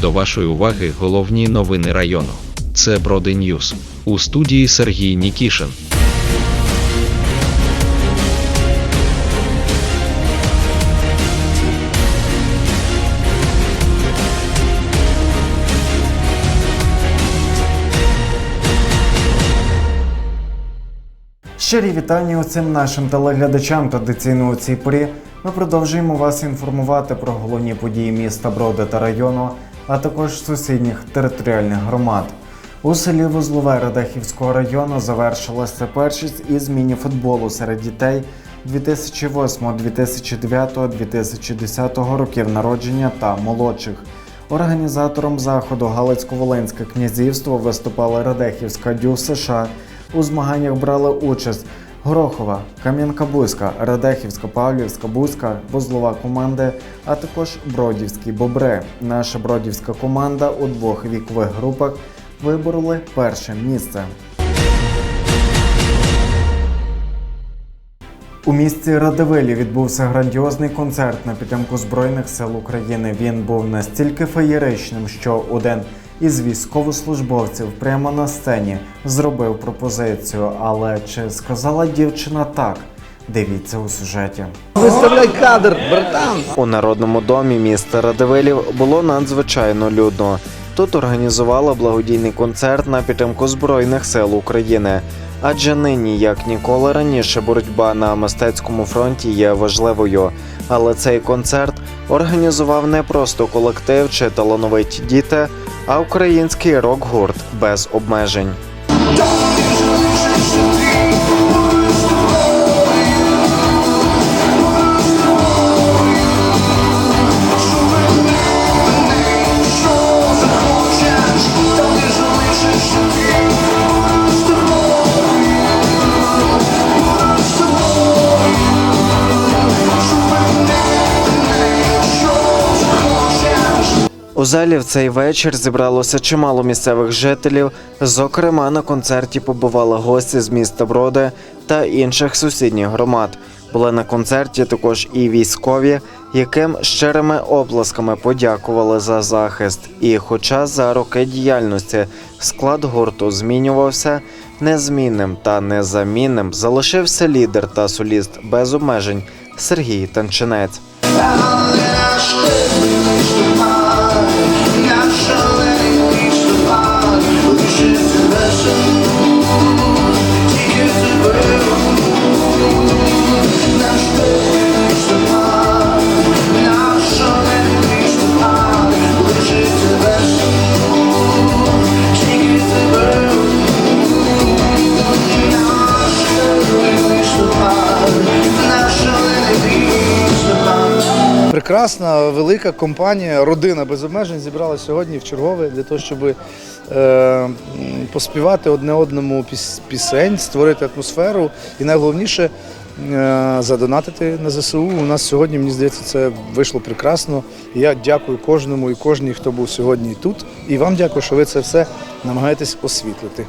До вашої уваги головні новини району. Це Броди Ньюс. У студії Сергій Нікішин. Щирі вітання усім нашим телеглядачам. Традиційно у цій порі ми продовжуємо вас інформувати про головні події міста Броди та району, а також сусідніх територіальних громад. У селі Вузлове Радехівського району завершилася першість із міні-футболу серед дітей 2008, 2009, 2010 років народження та молодших. Організатором заходу Галицько-Волинське князівство виступала Радехівська дю США. У змаганнях брали участь Горохова, Кам'янка-Бузька, Радехівська, Павлівська, Бузька, вузлова команди, а також Бродівські бобри. Наша бродівська команда у двох вікових групах вибороли перше місце. У місті Радивилі відбувся грандіозний концерт на підтримку Збройних сил України. Він був настільки феєричним, що один із військовослужбовців прямо на сцені зробив пропозицію. Але чи сказала дівчина так? Дивіться у сюжеті. Виставляй кадр, братан. У народному домі міста Радивилів було надзвичайно людно. Тут організували благодійний концерт на підтримку Збройних сил України. Адже нині, як ніколи раніше, боротьба на мистецькому фронті є важливою. Але цей концерт організував не просто колектив чи талановиті діти, а український рок-гурт без обмежень. У залі в цей вечір зібралося чимало місцевих жителів. Зокрема, на концерті побували гості з міста Броди та інших сусідніх громад. Були на концерті також і військові, яким щирими оплесками подякували за захист. І, хоча за роки діяльності склад гурту змінювався, незмінним та незамінним залишився лідер та соліст без обмежень Сергій Танчинець. sunshine. Прекрасна велика компанія, родина без обмежень зібрала сьогодні в чергове для того, щоб е, поспівати одне одному піс- пісень, створити атмосферу і найголовніше е, задонатити на ЗСУ. У нас сьогодні, мені здається, це вийшло прекрасно. Я дякую кожному і кожній, хто був сьогодні тут. І вам дякую, що ви це все намагаєтесь освітлити.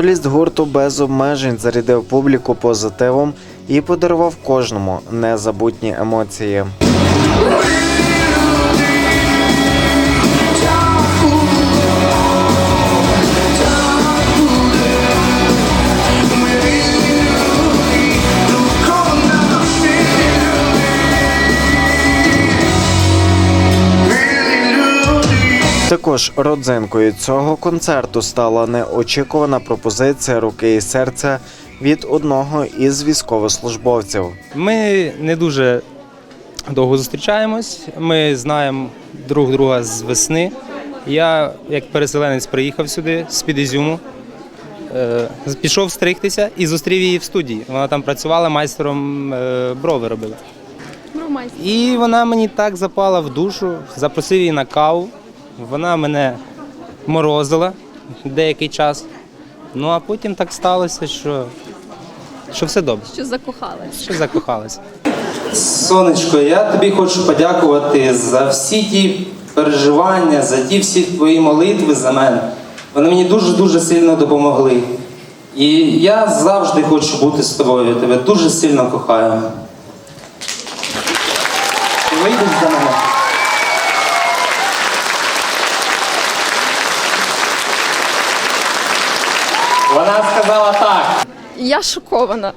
Соліст гурту без обмежень зарядив публіку позитивом і подарував кожному незабутні емоції. Також родзинкою цього концерту стала неочікувана пропозиція руки і серця від одного із військовослужбовців. Ми не дуже довго зустрічаємось. Ми знаємо друг друга з весни. Я, як переселенець, приїхав сюди з-під Ізюму. е, пішов стригтися і зустрів її в студії. Вона там працювала майстером е, брови робила. І вона мені так запала в душу, запросив її на каву. Вона мене морозила деякий час. Ну а потім так сталося, що, що все добре, Що закохалась. що закохалася. Сонечко, я тобі хочу подякувати за всі ті переживання, за ті всі твої молитви за мене. Вони мені дуже-дуже сильно допомогли. І я завжди хочу бути з тобою. Я тебе дуже сильно кохаю. Вийдеш за мене? Вона сказала так. Я шокована.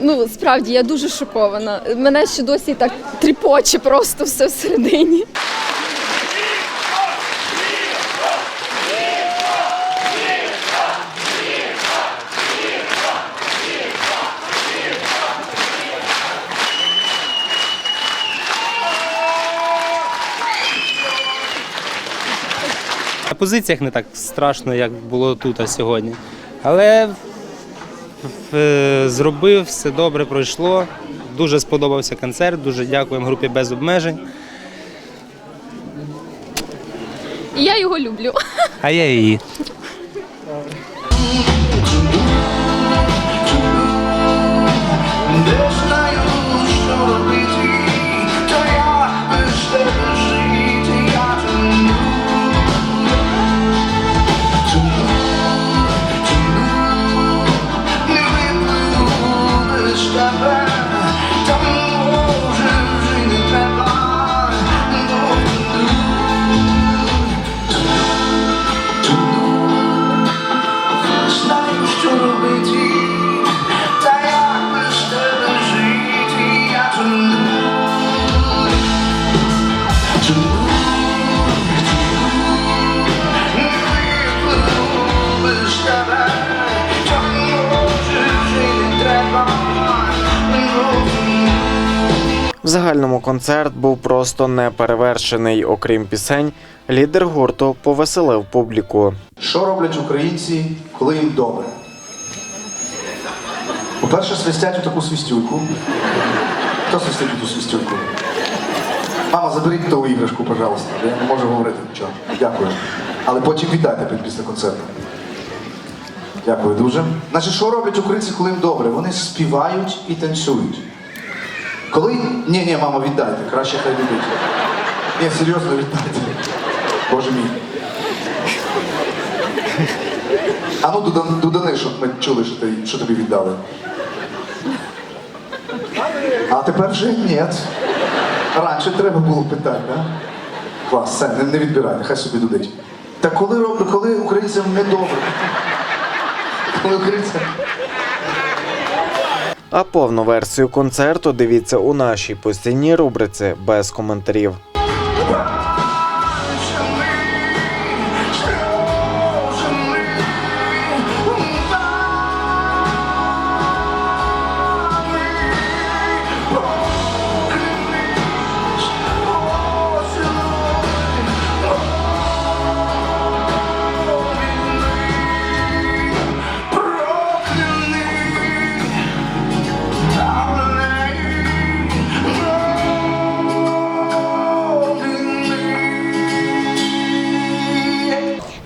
Ну, справді, я дуже шокована. Мене ще досі так тріпоче просто все всередині. На позиціях не так страшно, як було тут а сьогодні. Але зробив, все добре пройшло. Дуже сподобався концерт, дуже дякуємо групі без обмежень. І я його люблю. А я її. В концерт був просто неперевершений. Окрім пісень, лідер гурту повеселив публіку. Що роблять українці, коли їм добре? По-перше, свистять у таку свистюльку. Хто свистить у ту свистюльку? Мама, заберіть ту іграшку, пожалуйста. Я не можу говорити нічого. Дякую. Але потім віддайте під- після концерту. Дякую дуже. Значить, що роблять українці, коли їм добре? Вони співають і танцюють. Коли. Ні, ні, мама, віддайте. Краще хай віддайте. Ні, серйозно віддайте. Боже мій. А ну Дудани, щоб ми чули, що, ти, що тобі віддали. А тепер вже ні. Раніше треба було питати, да? Клас, все, не, не відбирайте, хай собі дудить. Та коли, роб- коли українцям не добре? Коли українцям. А повну версію концерту дивіться у нашій постійній рубриці без коментарів.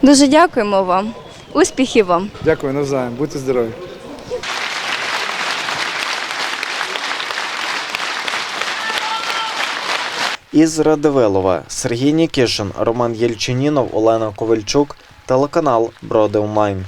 Дуже дякуємо вам. Успіхів вам! Дякую навзаєм, будьте здорові. Із Радивилова Сергій Нікішин, Роман Єльчинінов, Олена Ковальчук, телеканал Броди Онлайн.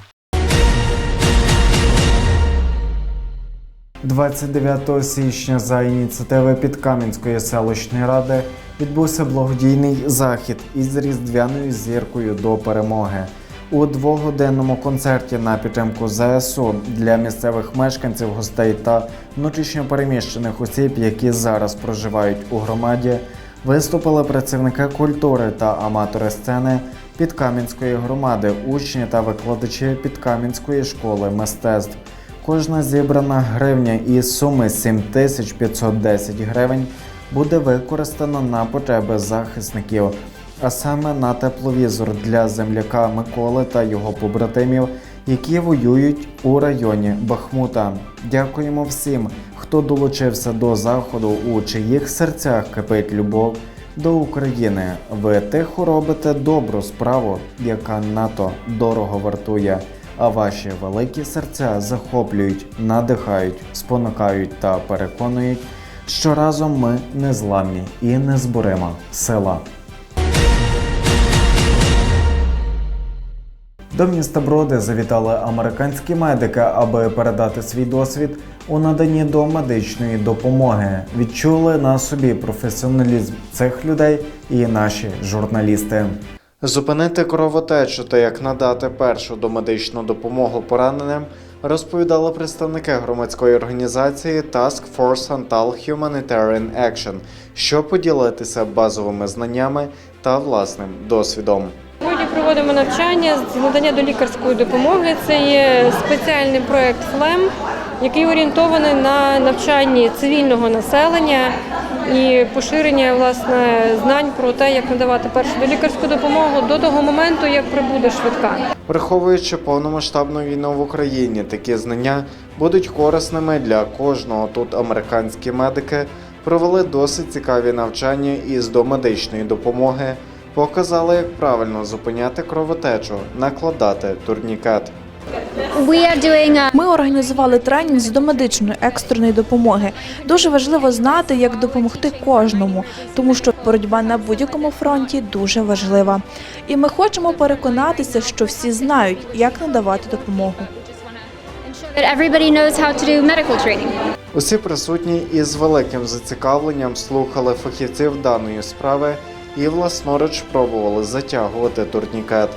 29 січня за ініціативи Підкам'янської селищної ради відбувся благодійний захід із різдвяною зіркою до перемоги. У двогоденному концерті на підтримку ЗСУ для місцевих мешканців, гостей та внутрішньопереміщених осіб, які зараз проживають у громаді, виступили працівники культури та аматори сцени Підкам'янської громади, учні та викладачі Підкам'янської школи мистецтв. Кожна зібрана гривня із суми 7510 гривень буде використана на потреби захисників, а саме на тепловізор для земляка Миколи та його побратимів, які воюють у районі Бахмута. Дякуємо всім, хто долучився до заходу, у чиїх серцях кипить любов до України. Ви тихо робите добру справу, яка НАТО дорого вартує. А ваші великі серця захоплюють, надихають, спонукають та переконують, що разом ми незламні і незборима сила. До міста Броди завітали американські медики, аби передати свій досвід у наданні до медичної допомоги. Відчули на собі професіоналізм цих людей і наші журналісти. Зупинити кровотечу та як надати першу домедичну допомогу пораненим розповідали представники громадської організації Task Force Antal Humanitarian Action, щоб поділитися базовими знаннями та власним досвідом. Сьогодні проводимо навчання з надання до лікарської допомоги. Це є спеціальний проект ФЛЕМ, який орієнтований на навчанні цивільного населення і поширення власне знань про те, як надавати першу лікарську допомогу до того моменту, як прибуде швидка. Враховуючи повномасштабну війну в Україні, такі знання будуть корисними для кожного. Тут американські медики провели досить цікаві навчання із домедичної допомоги, показали, як правильно зупиняти кровотечу, накладати турнікет. Ми організували тренінг з домедичної екстреної допомоги. Дуже важливо знати, як допомогти кожному, тому що боротьба на будь-якому фронті дуже важлива. І ми хочемо переконатися, що всі знають, як надавати допомогу. that everybody knows how to do medical training. Усі присутні із великим зацікавленням слухали фахівців даної справи і власноруч пробували затягувати турнікет.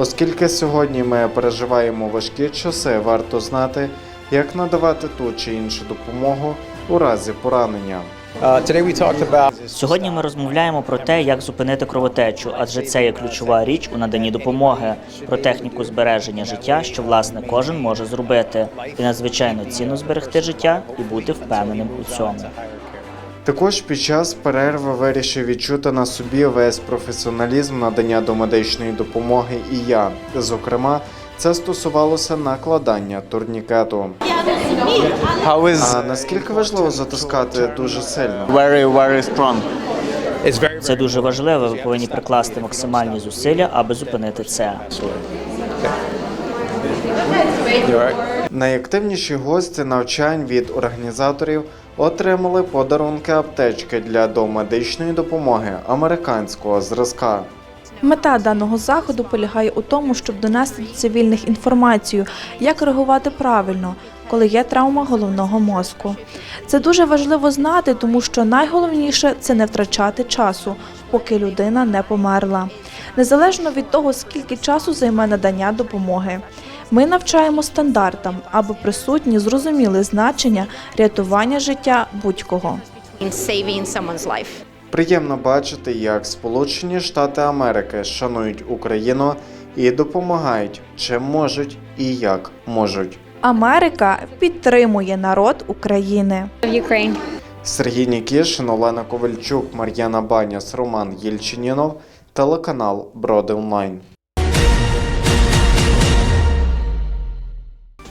Оскільки сьогодні ми переживаємо важкі часи, варто знати, як надавати ту чи іншу допомогу у разі поранення. Сьогодні ми розмовляємо про те, як зупинити кровотечу, адже це є ключова річ у наданні допомоги, про техніку збереження життя, що власне кожен може зробити, і надзвичайно цінно зберегти життя і бути впевненим у цьому. Також під час перерви вирішив відчути на собі весь професіоналізм надання домедичної допомоги і я. Зокрема, це стосувалося накладання турнікету. А наскільки важливо затискати дуже сильно? Це дуже важливо. Ви повинні прикласти максимальні зусилля, аби зупинити це. Найактивніші гості навчань від організаторів отримали подарунки аптечки для домедичної допомоги американського зразка. Мета даного заходу полягає у тому, щоб донести до цивільних інформацію, як реагувати правильно, коли є травма головного мозку. Це дуже важливо знати, тому що найголовніше це не втрачати часу, поки людина не померла. Незалежно від того, скільки часу займе надання допомоги. Ми навчаємо стандартам, аби присутні зрозуміли значення рятування життя будь-кого. Приємно бачити, як Сполучені Штати Америки шанують Україну і допомагають чим можуть і як можуть. Америка підтримує народ України. Сергій Нікішин, Олена Ковальчук, Мар'яна Баняс, Роман Єльчинінов, телеканал Броди Онлайн.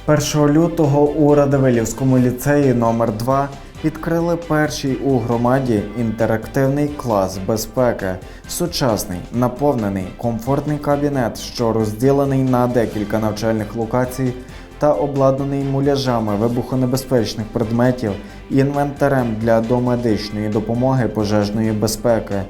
1 лютого у Радивилівському ліцеї номер 2 відкрили перший у громаді інтерактивний клас безпеки, сучасний, наповнений, комфортний кабінет, що розділений на декілька навчальних локацій та обладнаний муляжами вибухонебезпечних предметів, інвентарем для домедичної допомоги пожежної безпеки.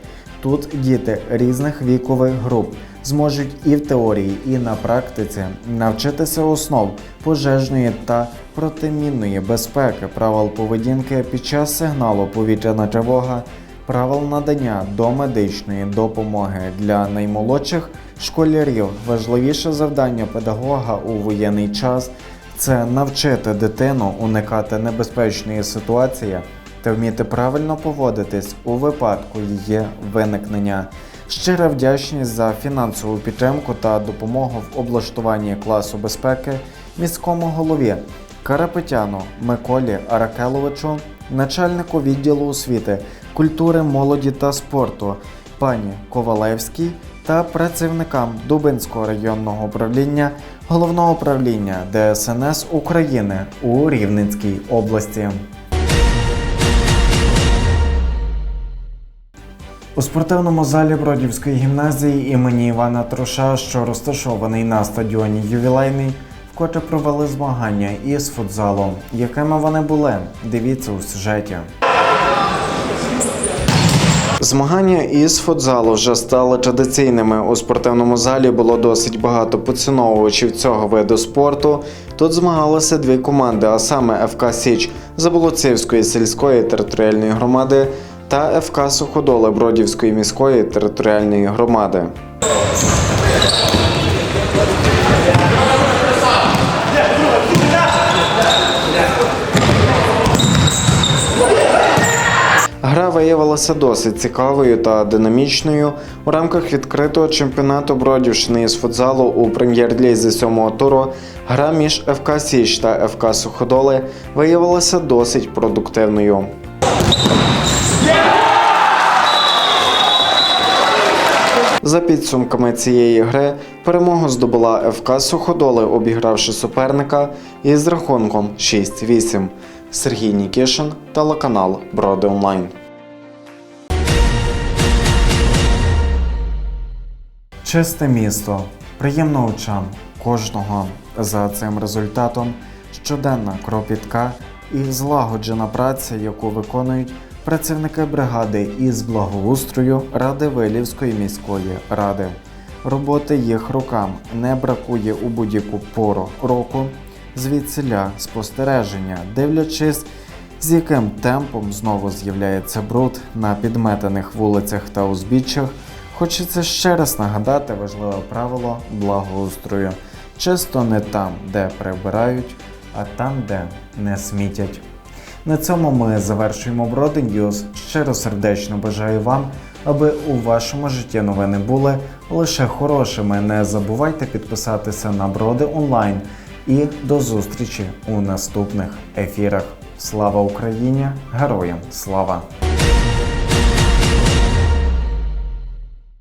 Тут діти різних вікових груп зможуть і в теорії, і на практиці навчитися основ пожежної та протимінної безпеки, правил поведінки під час сигналу повітряна тривога, правил надання домедичної допомоги для наймолодших школярів. Важливіше завдання педагога у воєнний час це навчити дитину уникати небезпечної ситуації та вміти правильно поводитись у випадку її виникнення. Щира вдячність за фінансову підтримку та допомогу в облаштуванні класу безпеки міському голові Карапетяну Миколі Аракеловичу, начальнику відділу освіти, культури, молоді та спорту пані Ковалевській та працівникам Дубинського районного управління головного управління ДСНС України у Рівненській області. У спортивному залі Бродівської гімназії імені Івана Труша, що розташований на стадіоні Ювілейний, вкотре провели змагання із футзалу. Якими вони були? Дивіться у сюжеті. Змагання із футзалу вже стали традиційними. У спортивному залі було досить багато поціновувачів цього виду спорту. Тут змагалися дві команди, а саме ФК Січ Заболоцівської сільської територіальної громади та ФК Суходоли Бродівської міської територіальної громади. Гра виявилася досить цікавою та динамічною. У рамках відкритого чемпіонату Бродівщини із футзалу у прем'єр-лізі сьомого туру гра між ФК Січ та ФК Суходоли виявилася досить продуктивною. За підсумками цієї гри перемогу здобула ФК Суходоли, обігравши суперника із рахунком 6-8. Сергій Нікішин, телеканал Броди Онлайн. Чисте місто, приємно очам кожного за цим результатом щоденна кропітка і злагоджена праця, яку виконують працівники бригади із благоустрою Ради Вилівської міської ради. Роботи їх рукам не бракує у будь-яку пору року. Звідсіля спостереження, дивлячись, з яким темпом знову з'являється бруд на підметених вулицях та узбіччях, хочеться ще раз нагадати важливе правило благоустрою. Чисто не там, де прибирають, а там, де не смітять. На цьому ми завершуємо Броди Ньюз. Щиро сердечно бажаю вам, аби у вашому житті новини були лише хорошими. Не забувайте підписатися на Броди онлайн. І до зустрічі у наступних ефірах. Слава Україні! Героям слава!